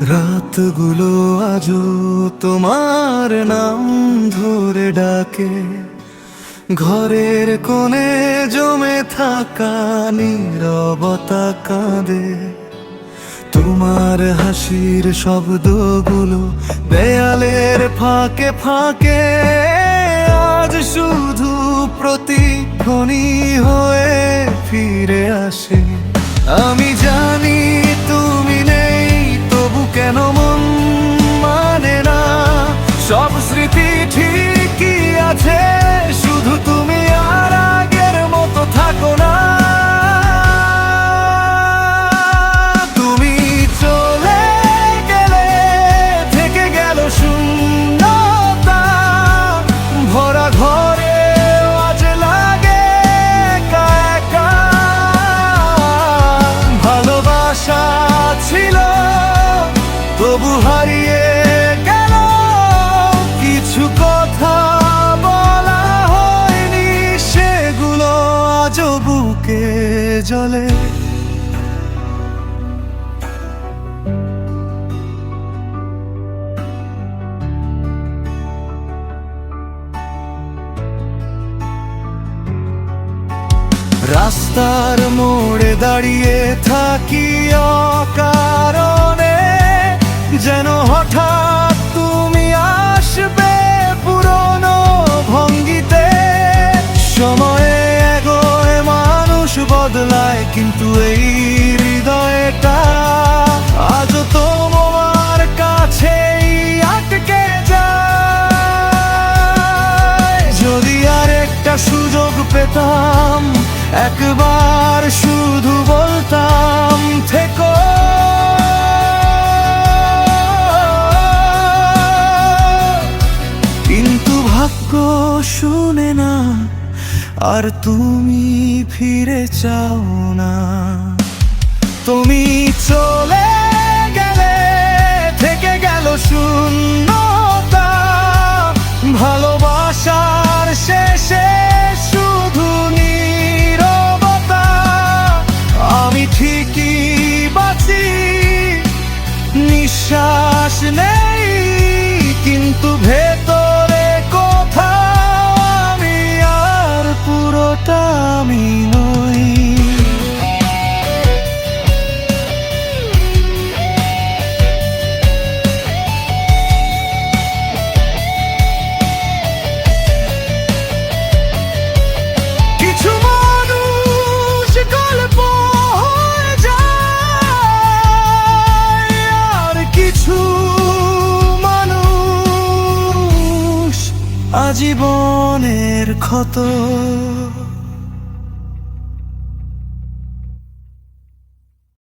রাতগুলো আজও তোমার নাম ধরে ডাকে। ঘরের কোণে জমে থাকা নীরবতা কাঁদে। তোমার হাসির শব্দগুলো দেয়ালের ফাঁকে ফাঁকে, আজ শুধু প্রতিক্ষণী হয়ে ফিরে আসে। আমি জলে। রাস্তার মোড়ে দাঁড়িয়ে থাকি অকারণে বদলায়, কিন্তু এই হৃদয়টা আজ তোমার কাছেই আটকে যায়। যদি আর একটা সুযোগ পেতাম, একবার শুধু বলতাম, থেকো। কিন্তু ভাগ্য শুনে না আর তুমি ফিরে চাও না। তুমি চলে গেলে, থেকে গেল শূন্যতা। ভালোবাসার শেষে শুধু নীরবতা। আমি ঠিকই বাঁচি, নিঃশ্বাস নেই, কিন্তু ভেতরে পুরোটা আমি কিছু আর কিছু মানুষ আজীবনের ক্ষত।